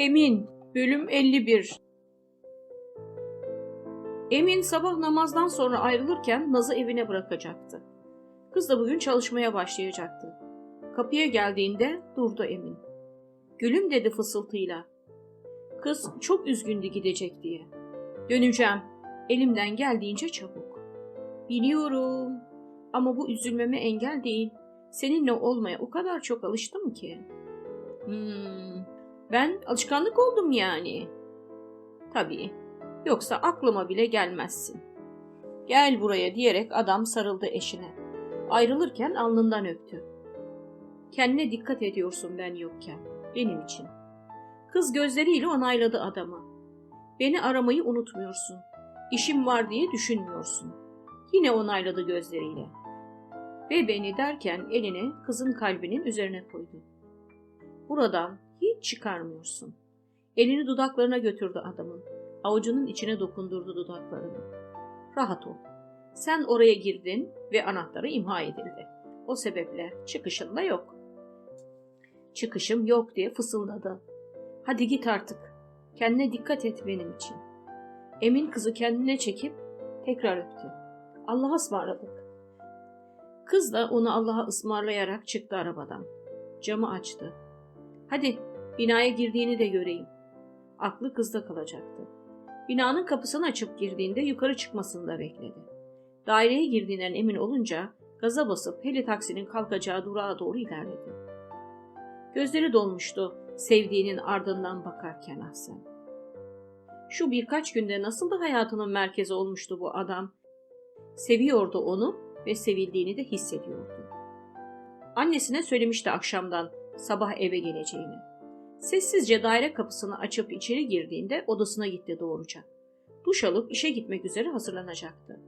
Emin, bölüm 51 Emin sabah namazdan sonra ayrılırken Naz'ı evine bırakacaktı. Kız da bugün çalışmaya başlayacaktı. Kapıya geldiğinde durdu Emin. Gülüm dedi fısıltıyla. Kız çok üzgündü gidecek diye. Döneceğim. Elimden geldiğince çabuk. Biliyorum. Ama bu üzülmeme engel değil. Seninle olmaya o kadar çok alıştım ki. Hmm, ben alışkanlık oldum yani. Tabii. Yoksa aklıma bile gelmezsin. Gel buraya diyerek adam sarıldı eşine. Ayrılırken alnından öptü. Kendine dikkat ediyorsun ben yokken. Benim için. Kız gözleriyle onayladı adamı. Beni aramayı unutmuyorsun. İşim var diye düşünmüyorsun. Yine onayladı gözleriyle. Ve beni derken elini kızın kalbinin üzerine koydu. Buradan çıkarmıyorsun. Elini dudaklarına götürdü adamın. Avucunun içine dokundurdu dudaklarını. Rahat ol. Sen oraya girdin ve anahtarı imha edildi. O sebeple çıkışın da yok. Çıkışım yok diye fısıldadı. Hadi git artık. Kendine dikkat et benim için. Emin kızı kendine çekip tekrar öptü. Allah'a ısmarladık. Kız da onu Allah'a ısmarlayarak çıktı arabadan. Camı açtı. Hadi binaya girdiğini de göreyim. Aklı kızda kalacaktı. Binanın kapısını açıp girdiğinde yukarı çıkmasını da bekledi. Daireye girdiğinden emin olunca gaza basıp heli taksinin kalkacağı durağa doğru ilerledi. Gözleri dolmuştu sevdiğinin ardından bakarken Ahsen. Şu birkaç günde nasıl da hayatının merkezi olmuştu bu adam. Seviyordu onu ve sevildiğini de hissediyordu. Annesine söylemişti akşamdan sabah eve geleceğini. Sessizce daire kapısını açıp içeri girdiğinde odasına gitti doğruca. Duş alıp işe gitmek üzere hazırlanacaktı.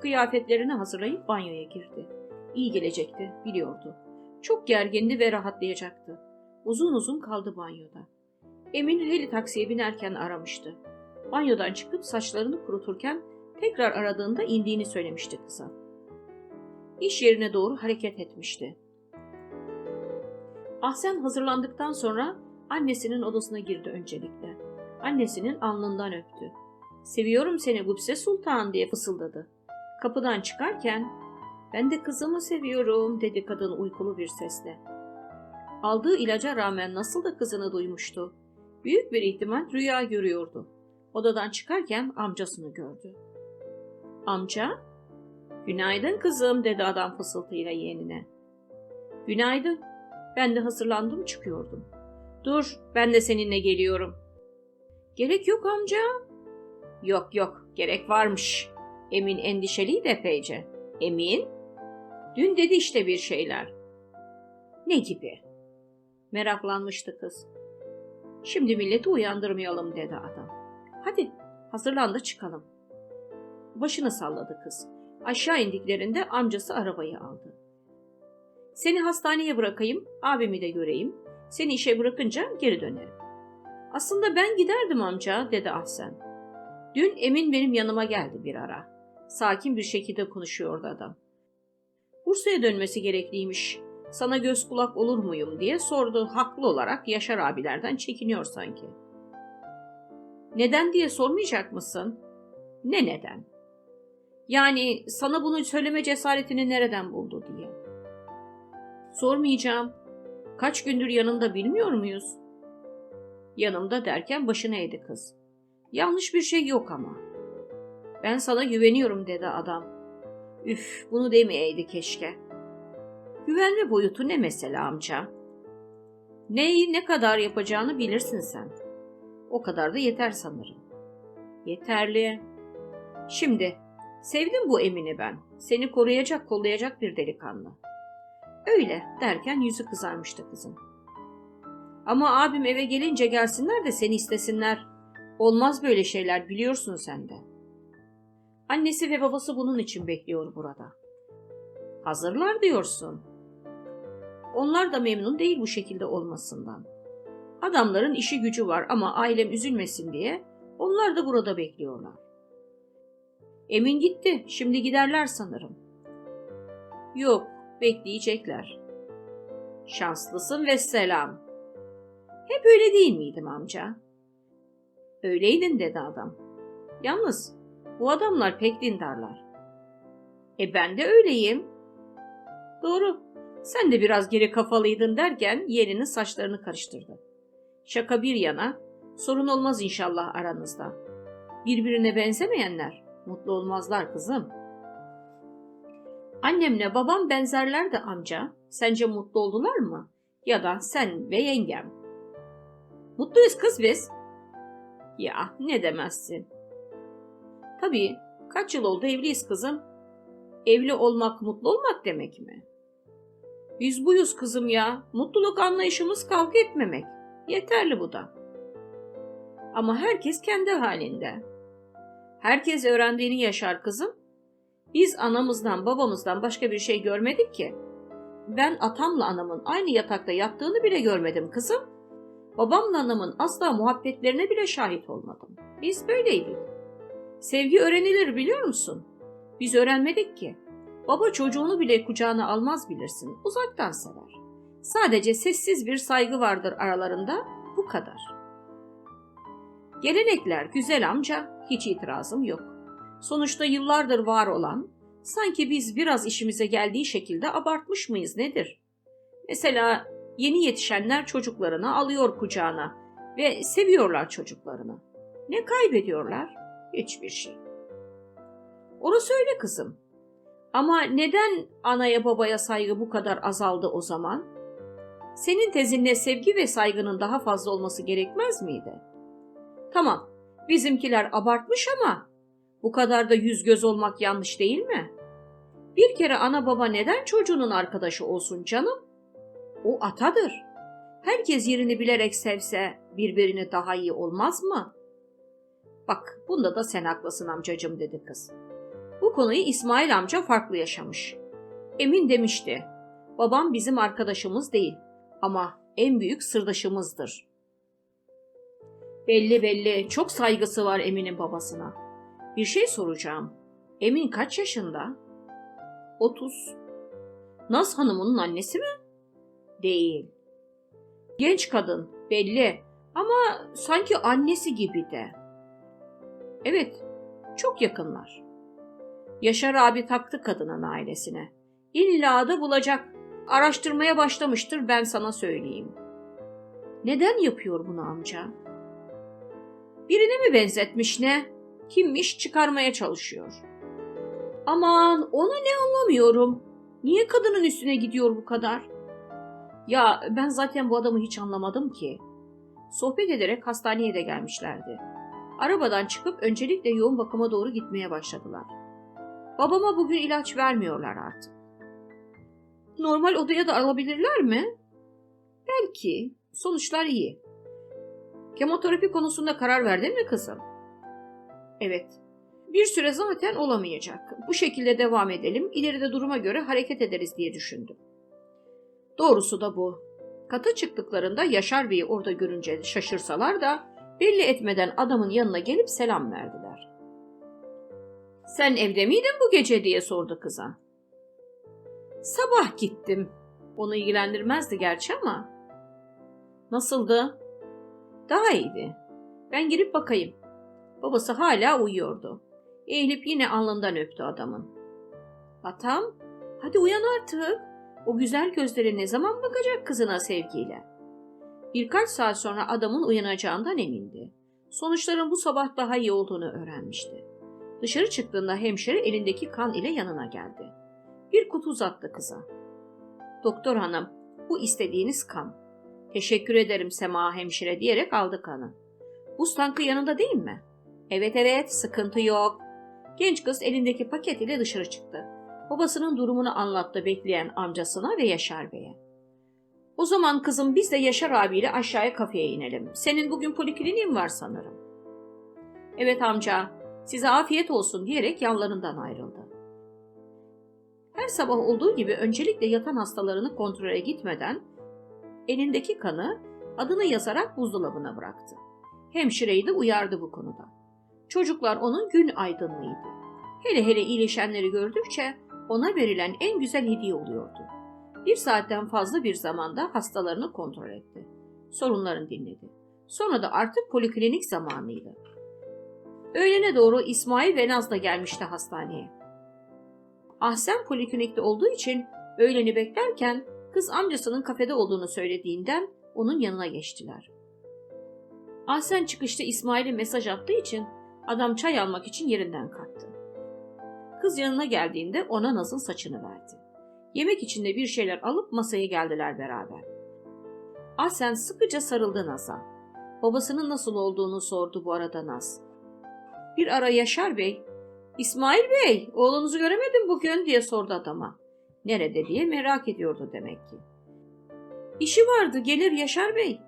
Kıyafetlerini hazırlayıp banyoya girdi. İyi gelecekti, biliyordu. Çok gergindi ve rahatlayacaktı. Uzun uzun kaldı banyoda. Emin heli taksiye binerken aramıştı. Banyodan çıkıp saçlarını kuruturken tekrar aradığında indiğini söylemişti kıza. İş yerine doğru hareket etmişti. Ahsen hazırlandıktan sonra annesinin odasına girdi öncelikle. Annesinin alnından öptü. Seviyorum seni Gupse Sultan diye fısıldadı. Kapıdan çıkarken ben de kızımı seviyorum dedi kadın uykulu bir sesle. Aldığı ilaca rağmen nasıl da kızını duymuştu. Büyük bir ihtimal rüya görüyordu. Odadan çıkarken amcasını gördü. Amca? Günaydın kızım dedi adam fısıltıyla yeğenine. Günaydın. Ben de hazırlandım çıkıyordum. Dur ben de seninle geliyorum. Gerek yok amca. Yok yok gerek varmış. Emin endişeliydi epeyce. Emin? Dün dedi işte bir şeyler. Ne gibi? Meraklanmıştı kız. Şimdi milleti uyandırmayalım dedi adam. Hadi hazırlan da çıkalım. Başını salladı kız. Aşağı indiklerinde amcası arabayı aldı. Seni hastaneye bırakayım, abimi de göreyim. Seni işe bırakınca geri dönerim. Aslında ben giderdim amca, dedi Ahsen. Dün Emin benim yanıma geldi bir ara. Sakin bir şekilde konuşuyordu adam. Bursa'ya dönmesi gerekliymiş. Sana göz kulak olur muyum diye sordu haklı olarak Yaşar abilerden çekiniyor sanki. Neden diye sormayacak mısın? Ne neden? Yani sana bunu söyleme cesaretini nereden buldu diye. Sormayacağım. Kaç gündür yanında bilmiyor muyuz? Yanımda derken başını eğdi kız. Yanlış bir şey yok ama. Ben sana güveniyorum dedi adam. Üf bunu demeyeydi keşke. Güvenme boyutu ne mesela amca? Neyi ne kadar yapacağını bilirsin sen. O kadar da yeter sanırım. Yeterli. Şimdi sevdim bu Emini ben. Seni koruyacak kollayacak bir delikanlı. Öyle derken yüzü kızarmıştı kızın. Ama abim eve gelince gelsinler de seni istesinler. Olmaz böyle şeyler biliyorsun sen de. Annesi ve babası bunun için bekliyor burada. Hazırlar diyorsun. Onlar da memnun değil bu şekilde olmasından. Adamların işi gücü var ama ailem üzülmesin diye onlar da burada bekliyorlar. Emin gitti. Şimdi giderler sanırım. Yok, bekleyecekler. Şanslısın ve selam. Hep öyle değil miydim amca? Öyleydin dedi adam. Yalnız bu adamlar pek dindarlar. E ben de öyleyim. Doğru. Sen de biraz geri kafalıydın derken yeğeninin saçlarını karıştırdı. Şaka bir yana, sorun olmaz inşallah aranızda. Birbirine benzemeyenler mutlu olmazlar kızım. Annemle babam benzerler de amca. Sence mutlu oldular mı? Ya da sen ve yengem. Mutluyuz kız biz. Ya ne demezsin. Tabii kaç yıl oldu evliyiz kızım. Evli olmak mutlu olmak demek mi? Biz buyuz kızım ya. Mutluluk anlayışımız kavga etmemek. Yeterli bu da. Ama herkes kendi halinde. Herkes öğrendiğini yaşar kızım. Biz anamızdan babamızdan başka bir şey görmedik ki. Ben atamla anamın aynı yatakta yattığını bile görmedim kızım. Babamla anamın asla muhabbetlerine bile şahit olmadım. Biz böyleydik. Sevgi öğrenilir biliyor musun? Biz öğrenmedik ki. Baba çocuğunu bile kucağına almaz bilirsin. Uzaktan sever. Sadece sessiz bir saygı vardır aralarında. Bu kadar. Gelenekler güzel amca. Hiç itirazım yok. Sonuçta yıllardır var olan, sanki biz biraz işimize geldiği şekilde abartmış mıyız nedir? Mesela yeni yetişenler çocuklarını alıyor kucağına ve seviyorlar çocuklarını. Ne kaybediyorlar? Hiçbir şey. Orası öyle kızım. Ama neden anaya babaya saygı bu kadar azaldı o zaman? Senin tezinle sevgi ve saygının daha fazla olması gerekmez miydi? Tamam, bizimkiler abartmış ama bu kadar da yüz göz olmak yanlış değil mi? Bir kere ana baba neden çocuğunun arkadaşı olsun canım? O atadır. Herkes yerini bilerek sevse birbirini daha iyi olmaz mı? Bak bunda da sen haklısın amcacım dedi kız. Bu konuyu İsmail amca farklı yaşamış. Emin demişti. Babam bizim arkadaşımız değil ama en büyük sırdaşımızdır. Belli belli çok saygısı var Emin'in babasına. Bir şey soracağım. Emin kaç yaşında? 30. Naz Hanım'ın annesi mi? Değil. Genç kadın belli ama sanki annesi gibi de. Evet, çok yakınlar. Yaşar abi taktı kadının ailesine. İlla da bulacak. Araştırmaya başlamıştır ben sana söyleyeyim. Neden yapıyor bunu amca? Birine mi benzetmiş ne? Kimmiş çıkarmaya çalışıyor. Aman onu ne anlamıyorum. Niye kadının üstüne gidiyor bu kadar? Ya ben zaten bu adamı hiç anlamadım ki. Sohbet ederek hastaneye de gelmişlerdi. Arabadan çıkıp öncelikle yoğun bakıma doğru gitmeye başladılar. Babama bugün ilaç vermiyorlar artık. Normal odaya da alabilirler mi? Belki. Sonuçlar iyi. Kemoterapi konusunda karar verdin mi kızım? Evet. Bir süre zaten olamayacak. Bu şekilde devam edelim. İleride duruma göre hareket ederiz diye düşündüm. Doğrusu da bu. Kata çıktıklarında Yaşar Bey'i orada görünce şaşırsalar da belli etmeden adamın yanına gelip selam verdiler. Sen evde miydin bu gece diye sordu kıza. Sabah gittim. Onu ilgilendirmezdi gerçi ama. Nasıldı? Daha iyiydi. Ben girip bakayım. Babası hala uyuyordu. Eğilip yine alnından öptü adamın. Atam, hadi uyan artık. O güzel gözleri ne zaman bakacak kızına sevgiyle? Birkaç saat sonra adamın uyanacağından emindi. Sonuçların bu sabah daha iyi olduğunu öğrenmişti. Dışarı çıktığında hemşire elindeki kan ile yanına geldi. Bir kutu uzattı kıza. Doktor hanım, bu istediğiniz kan. Teşekkür ederim Sema hemşire diyerek aldı kanı. Buz tankı yanında değil mi? Evet evet, sıkıntı yok. Genç kız elindeki paket ile dışarı çıktı. Babasının durumunu anlattı bekleyen amcasına ve Yaşar Bey'e. O zaman kızım biz de Yaşar abiyle aşağıya kafeye inelim. Senin bugün polikliniğin var sanırım. Evet amca, size afiyet olsun diyerek yanlarından ayrıldı. Her sabah olduğu gibi öncelikle yatan hastalarını kontrole gitmeden elindeki kanı adını yazarak buzdolabına bıraktı. Hemşireyi de uyardı bu konuda. Çocuklar onun gün aydınlığıydı. Hele hele iyileşenleri gördükçe ona verilen en güzel hediye oluyordu. Bir saatten fazla bir zamanda hastalarını kontrol etti. Sorunlarını dinledi. Sonra da artık poliklinik zamanıydı. Öğlene doğru İsmail ve Naz da gelmişti hastaneye. Ahsen poliklinikte olduğu için öğleni beklerken kız amcasının kafede olduğunu söylediğinden onun yanına geçtiler. Ahsen çıkışta İsmail'e mesaj attığı için adam çay almak için yerinden kalktı. Kız yanına geldiğinde ona Naz'ın saçını verdi. Yemek için de bir şeyler alıp masaya geldiler beraber. Ahsen sıkıca sarıldı Naz'a. Babasının nasıl olduğunu sordu bu arada Naz. Bir ara Yaşar Bey, İsmail Bey, oğlunuzu göremedim bugün diye sordu adama. Nerede diye merak ediyordu demek ki. İşi vardı, gelir Yaşar Bey.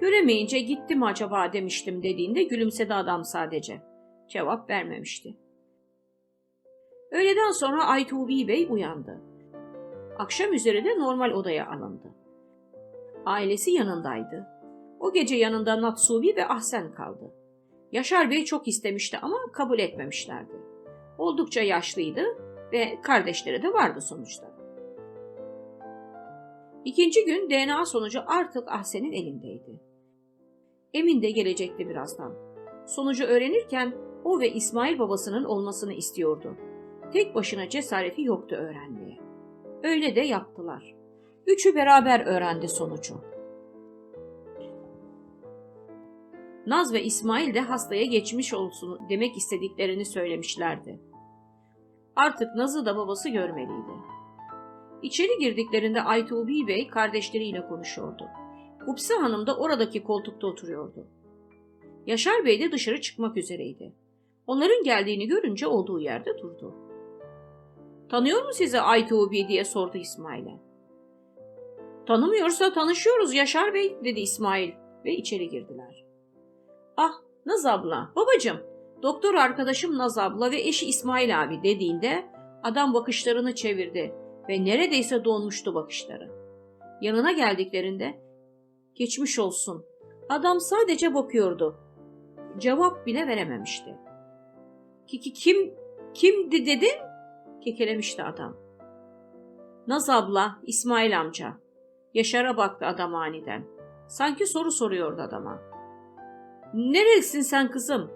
Göremeyince gitti mi acaba demiştim dediğinde gülümsedi adam sadece. Cevap vermemişti. Öğleden sonra Aytubi Bey uyandı. Akşam üzeri de normal odaya alındı. Ailesi yanındaydı. O gece yanında Natsubi ve Ahsen kaldı. Yaşar Bey çok istemişti ama kabul etmemişlerdi. Oldukça yaşlıydı ve kardeşleri de vardı sonuçta. İkinci gün DNA sonucu artık Ahsen'in elindeydi. Emin de gelecekti birazdan. Sonucu öğrenirken o ve İsmail babasının olmasını istiyordu. Tek başına cesareti yoktu öğrenmeye. Öyle de yaptılar. Üçü beraber öğrendi sonucu. Naz ve İsmail de hastaya geçmiş olsun demek istediklerini söylemişlerdi. Artık Naz'ı da babası görmeliydi. İçeri girdiklerinde Aytubi Bey kardeşleriyle konuşuyordu. Hupsi Hanım da oradaki koltukta oturuyordu. Yaşar Bey de dışarı çıkmak üzereydi. Onların geldiğini görünce olduğu yerde durdu. Tanıyor mu sizi Aytubi diye sordu İsmail'e. Tanımıyorsa tanışıyoruz Yaşar Bey dedi İsmail ve içeri girdiler. Ah Naz abla, babacım, doktor arkadaşım Naz abla ve eşi İsmail abi dediğinde adam bakışlarını çevirdi ve neredeyse donmuştu bakışları. Yanına geldiklerinde geçmiş olsun. Adam sadece bakıyordu. Cevap bile verememişti. Kiki kim kimdi dedin? Kekelemişti adam. Naz abla, İsmail amca. Yaşar'a baktı adam aniden. Sanki soru soruyordu adama. Nerelisin sen kızım?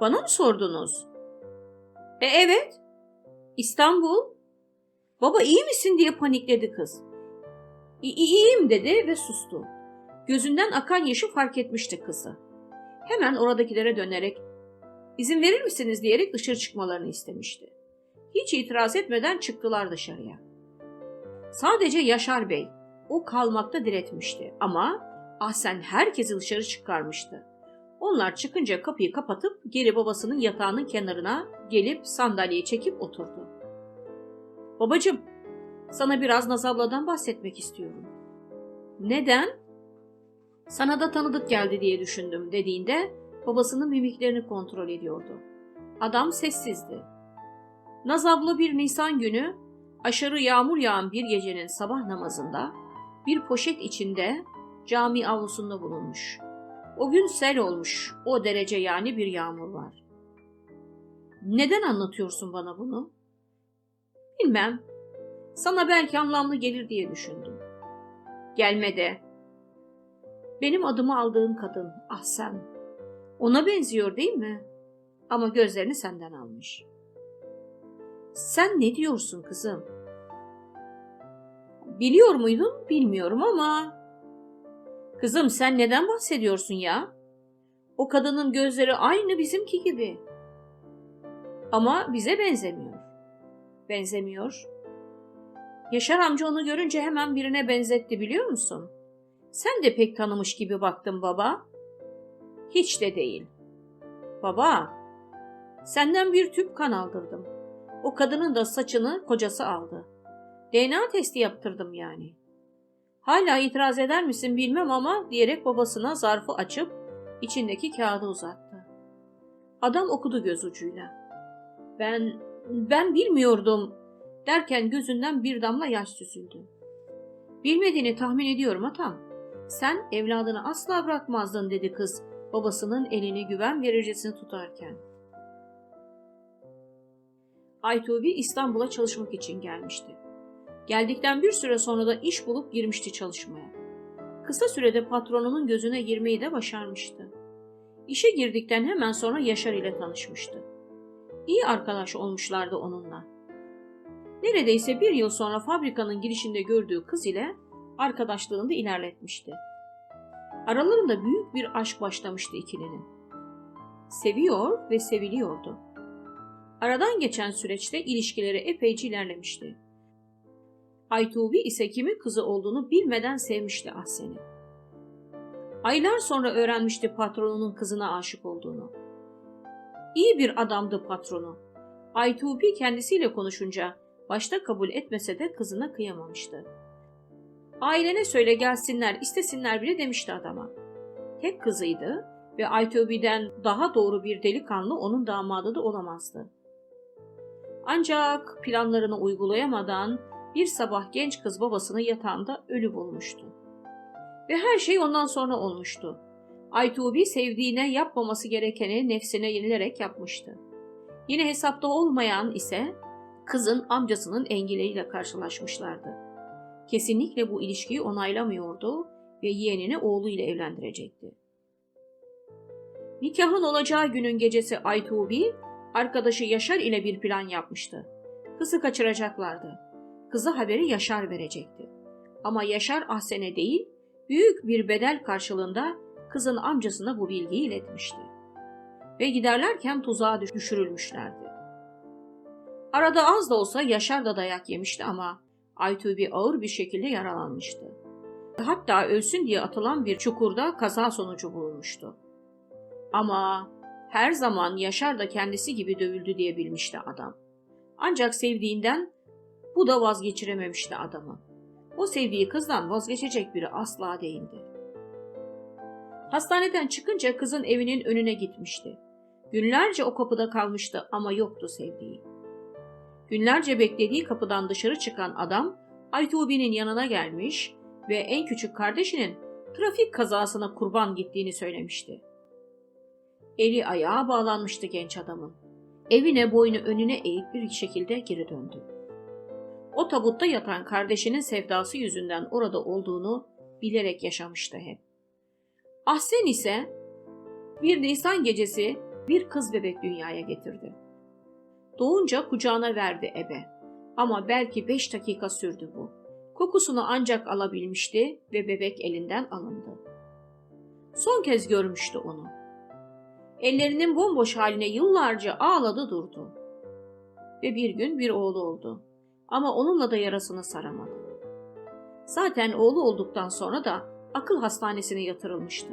Bana mı sordunuz? E evet. İstanbul. Baba iyi misin diye panikledi kız. İyiyim dedi ve sustu. Gözünden akan yaşı fark etmişti kızı. Hemen oradakilere dönerek izin verir misiniz diyerek dışarı çıkmalarını istemişti. Hiç itiraz etmeden çıktılar dışarıya. Sadece Yaşar Bey o kalmakta diretmişti ama Ahsen herkesi dışarı çıkarmıştı. Onlar çıkınca kapıyı kapatıp geri babasının yatağının kenarına gelip sandalyeye çekip oturdu. Babacım, sana biraz Naz abladan bahsetmek istiyorum. Neden? Sana da tanıdık geldi diye düşündüm dediğinde babasının mimiklerini kontrol ediyordu. Adam sessizdi. Naz abla bir Nisan günü aşırı yağmur yağan bir gecenin sabah namazında bir poşet içinde cami avlusunda bulunmuş. O gün sel olmuş. O derece yani bir yağmur var. Neden anlatıyorsun bana bunu? Bilmem. Sana belki anlamlı gelir diye düşündüm. Gelmede. Benim adımı aldığın kadın Ahsen. Ona benziyor değil mi? Ama gözlerini senden almış. Sen ne diyorsun kızım? Biliyor muydun? Bilmiyorum ama Kızım sen neden bahsediyorsun ya? O kadının gözleri aynı bizimki gibi. Ama bize benzemiyor. Benzemiyor. Yaşar amca onu görünce hemen birine benzetti biliyor musun? Sen de pek tanımış gibi baktın baba. Hiç de değil. Baba, senden bir tüp kan aldırdım. O kadının da saçını kocası aldı. DNA testi yaptırdım yani. Hala itiraz eder misin bilmem ama diyerek babasına zarfı açıp içindeki kağıdı uzattı. Adam okudu göz ucuyla. Ben, ben bilmiyordum derken gözünden bir damla yaş süzüldü. Bilmediğini tahmin ediyorum atam. Sen evladını asla bırakmazdın dedi kız babasının elini güven vericesini tutarken. Aytubi İstanbul'a çalışmak için gelmişti. Geldikten bir süre sonra da iş bulup girmişti çalışmaya. Kısa sürede patronunun gözüne girmeyi de başarmıştı. İşe girdikten hemen sonra Yaşar ile tanışmıştı. İyi arkadaş olmuşlardı onunla. Neredeyse bir yıl sonra fabrikanın girişinde gördüğü kız ile arkadaşlığını da ilerletmişti. Aralarında büyük bir aşk başlamıştı ikilinin. Seviyor ve seviliyordu. Aradan geçen süreçte ilişkileri epeyce ilerlemişti. Aytubi ise kimin kızı olduğunu bilmeden sevmişti Ahsen'i. Aylar sonra öğrenmişti patronunun kızına aşık olduğunu. İyi bir adamdı patronu. Aytubi kendisiyle konuşunca başta kabul etmese de kızına kıyamamıştı. Ailene söyle gelsinler, istesinler bile demişti adama. Tek kızıydı ve Aytubi'den daha doğru bir delikanlı onun damadı da olamazdı. Ancak planlarını uygulayamadan bir sabah genç kız babasını yatağında ölü bulmuştu. Ve her şey ondan sonra olmuştu. Aytubi sevdiğine yapmaması gerekeni nefsine yenilerek yapmıştı. Yine hesapta olmayan ise kızın amcasının engeliyle karşılaşmışlardı. Kesinlikle bu ilişkiyi onaylamıyordu ve yeğenini oğluyla evlendirecekti. Nikahın olacağı günün gecesi Aytubi, arkadaşı Yaşar ile bir plan yapmıştı. Kızı kaçıracaklardı. Kıza haberi Yaşar verecekti. Ama Yaşar Ahsen'e değil, büyük bir bedel karşılığında kızın amcasına bu bilgiyi iletmişti. Ve giderlerken tuzağa düşürülmüşlerdi. Arada az da olsa Yaşar da dayak yemişti ama Aytubi ağır bir şekilde yaralanmıştı. Hatta ölsün diye atılan bir çukurda kaza sonucu bulunmuştu. Ama her zaman Yaşar da kendisi gibi dövüldü diye bilmişti adam. Ancak sevdiğinden bu da vazgeçirememişti adamı. O sevdiği kızdan vazgeçecek biri asla değildi. Hastaneden çıkınca kızın evinin önüne gitmişti. Günlerce o kapıda kalmıştı ama yoktu sevdiği. Günlerce beklediği kapıdan dışarı çıkan adam Aytubi'nin yanına gelmiş ve en küçük kardeşinin trafik kazasına kurban gittiğini söylemişti. Eli ayağa bağlanmıştı genç adamın. Evine boynu önüne eğip bir şekilde geri döndü. O tabutta yatan kardeşinin sevdası yüzünden orada olduğunu bilerek yaşamıştı hep. Ahsen ise bir Nisan gecesi bir kız bebek dünyaya getirdi. Doğunca kucağına verdi ebe. Ama belki beş dakika sürdü bu. Kokusunu ancak alabilmişti ve bebek elinden alındı. Son kez görmüştü onu. Ellerinin bomboş haline yıllarca ağladı durdu. Ve bir gün bir oğlu oldu. Ama onunla da yarasını saramadı. Zaten oğlu olduktan sonra da akıl hastanesine yatırılmıştı.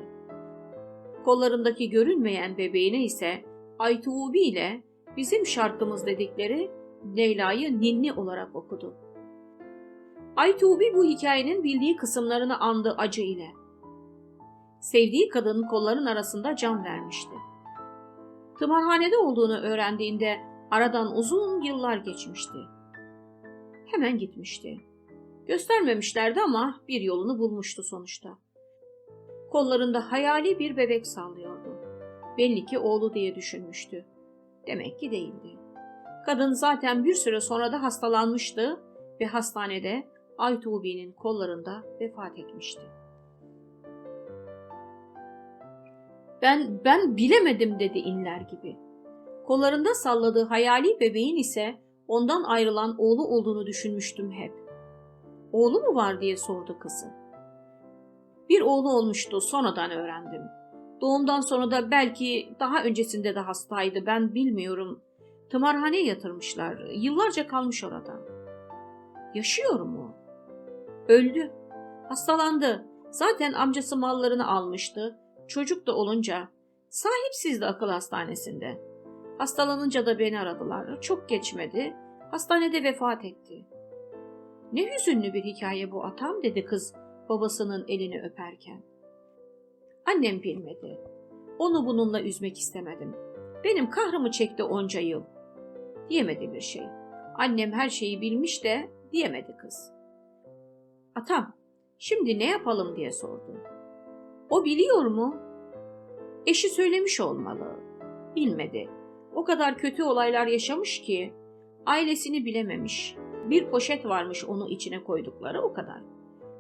Kollarındaki görünmeyen bebeğine ise Aytuğubi ile bizim şarkımız dedikleri Leyla'yı ninni olarak okudu. Aytuğbi bu hikayenin bildiği kısımlarını andı acı ile. Sevdiği kadının kolların arasında can vermişti. Tımarhanede olduğunu öğrendiğinde aradan uzun yıllar geçmişti. Hemen gitmişti. Göstermemişlerdi ama bir yolunu bulmuştu sonuçta. Kollarında hayali bir bebek sallıyordu. Belli ki oğlu diye düşünmüştü. Demek ki değildi. Kadın zaten bir süre sonra da hastalanmıştı ve hastanede Aytubi'nin kollarında vefat etmişti. Ben ben bilemedim dedi inler gibi. Kollarında salladığı hayali bebeğin ise ondan ayrılan oğlu olduğunu düşünmüştüm hep. Oğlu mu var diye sordu kızı. Bir oğlu olmuştu sonradan öğrendim. Doğumdan sonra da belki daha öncesinde de hastaydı ben bilmiyorum. Tımarhaneye yatırmışlar. Yıllarca kalmış orada. Yaşıyor mu? Öldü. Hastalandı. Zaten amcası mallarını almıştı. Çocuk da olunca. Sahipsizdi akıl hastanesinde. Hastalanınca da beni aradılar. Çok geçmedi. Hastanede vefat etti. Ne hüzünlü bir hikaye bu atam dedi kız babasının elini öperken. Annem bilmedi. Onu bununla üzmek istemedim. Benim kahrımı çekti onca yıl. Diyemedi bir şey. Annem her şeyi bilmiş de diyemedi kız. Atam, şimdi ne yapalım diye sordu. O biliyor mu? Eşi söylemiş olmalı. Bilmedi. O kadar kötü olaylar yaşamış ki ailesini bilememiş. Bir poşet varmış onu içine koydukları o kadar.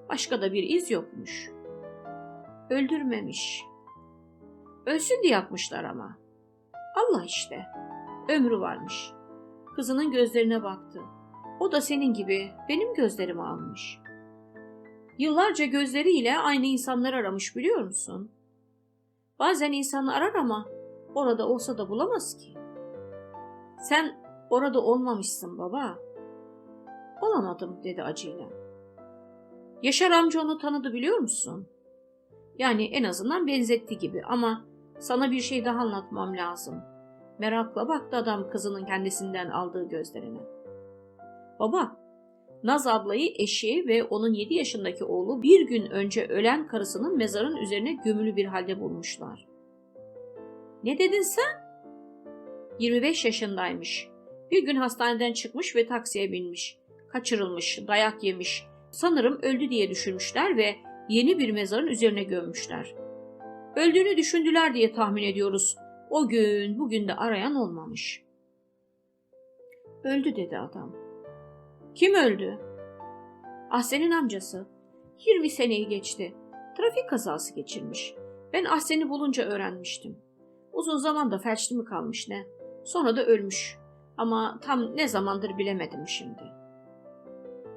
Başka da bir iz yokmuş. Öldürmemiş. Ölsün diye yapmışlar ama. Allah işte. Ömrü varmış. Kızının gözlerine baktı. O da senin gibi benim gözlerimi almış. Yıllarca gözleriyle aynı insanları aramış biliyor musun? Bazen insan arar ama orada olsa da bulamaz ki. Sen orada olmamışsın baba. Olamadım dedi acıyla. Yaşar amca onu tanıdı biliyor musun? Yani en azından benzetti gibi ama sana bir şey daha anlatmam lazım. Merakla baktı adam kızının kendisinden aldığı gözlerine. Baba, Naz ablayı eşi ve onun 7 yaşındaki oğlu bir gün önce ölen karısının mezarın üzerine gömülü bir halde bulmuşlar. Ne dedin sen? 25 yaşındaymış. Bir gün hastaneden çıkmış ve taksiye binmiş. Kaçırılmış, dayak yemiş. Sanırım öldü diye düşünmüşler ve yeni bir mezarın üzerine gömmüşler. Öldüğünü düşündüler diye tahmin ediyoruz. O gün bugün de arayan olmamış. Öldü dedi adam. Kim öldü? Ahsen'in amcası. 20 seneyi geçti. Trafik kazası geçirmiş. Ben Ahsen'i bulunca öğrenmiştim. Uzun zamanda felçli mi kalmış ne? Sonra da ölmüş. Ama tam ne zamandır bilemedim şimdi.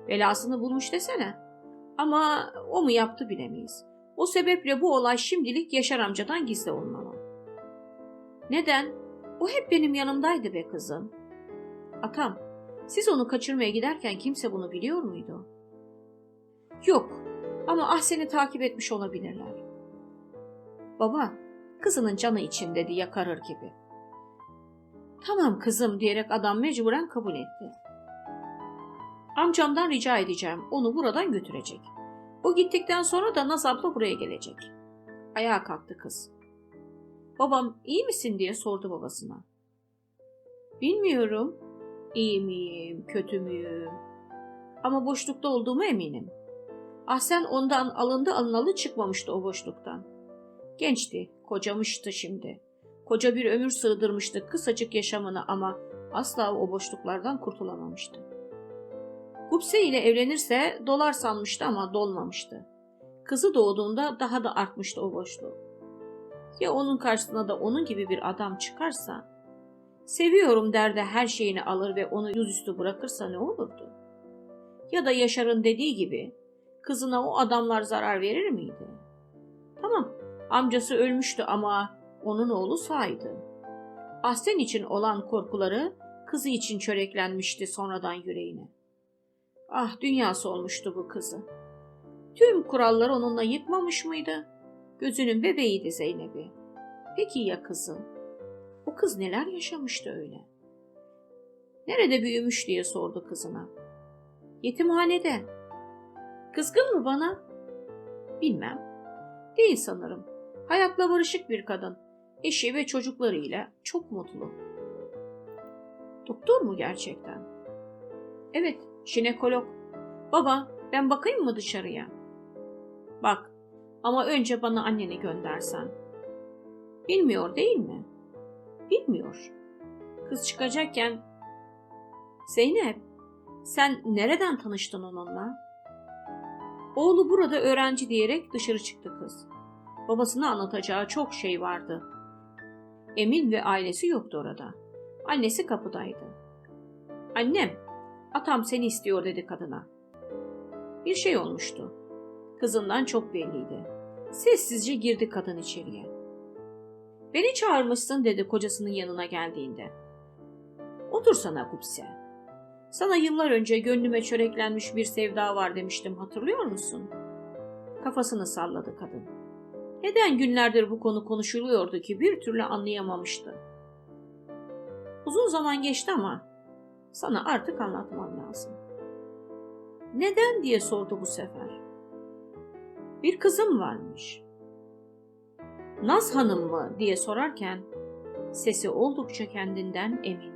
Belasını bulmuş desene. Ama o mu yaptı bilemeyiz. O sebeple bu olay şimdilik Yaşar amcadan gizli olmalı. Neden? O hep benim yanımdaydı be kızım. Atam, siz onu kaçırmaya giderken kimse bunu biliyor muydu? Yok ama Ahsen'i takip etmiş olabilirler. Baba, kızının canı için dedi yakarır gibi. Tamam kızım diyerek adam mecburen kabul etti. Amcamdan rica edeceğim, onu buradan götürecek. O gittikten sonra da Naz abla buraya gelecek. Ayağa kalktı kız. Babam iyi misin diye sordu babasına. Bilmiyorum. İyi miyim, kötü müyüm? Ama boşlukta olduğumu eminim. Ahsen ondan alındı alınalı çıkmamıştı o boşluktan. Gençti, kocamıştı şimdi. Koca bir ömür sığdırmıştı kısacık yaşamını ama asla o boşluklardan kurtulamamıştı. Gupse ile evlenirse dolar sanmıştı ama dolmamıştı. Kızı doğduğunda daha da artmıştı o boşluğu. Ya onun karşısına da onun gibi bir adam çıkarsa, seviyorum der de her şeyini alır ve onu yüzüstü bırakırsa ne olurdu? Ya da Yaşar'ın dediği gibi, kızına o adamlar zarar verir miydi? Tamam, amcası ölmüştü ama onun oğlu sağydı. Ahsen için olan korkuları kızı için çöreklenmişti sonradan yüreğine. Ah dünyası olmuştu bu kızı. Tüm kuralları onunla yıkmamış mıydı? Gözünün bebeğiydi Zeynep'i. Peki ya kızı? O kız neler yaşamıştı öyle? Nerede büyümüş diye sordu kızına. Yetimhanede. Kızgın mı bana? Bilmem. Değil sanırım. Hayatla barışık bir kadın. Eşi ve çocuklarıyla çok mutlu. Doktor mu gerçekten? Evet, jinekolog. Baba, ben bakayım mı dışarıya? Bak, ama önce bana anneni göndersen. Bilmiyor değil mi? Bilmiyor. Kız çıkacakken, Zeynep, sen nereden tanıştın onunla? Oğlu burada öğrenci diyerek dışarı çıktı kız. Babasına anlatacağı çok şey vardı. Emin ve ailesi yoktu orada. Annesi kapıdaydı. Annem, atam seni istiyor dedi kadına. Bir şey olmuştu. Kızından çok belliydi. Sessizce girdi kadın içeriye. Beni çağırmışsın dedi kocasının yanına geldiğinde. Otursana Kupse. Sana yıllar önce gönlüme çöreklenmiş bir sevda var demiştim hatırlıyor musun? Kafasını salladı kadın. Neden günlerdir bu konu konuşuluyordu ki bir türlü anlayamamıştı. Uzun zaman geçti ama sana artık anlatmam lazım. Neden diye sordu bu sefer. bir kızım varmış. Naz Hanım mı diye sorarken sesi oldukça kendinden emindi.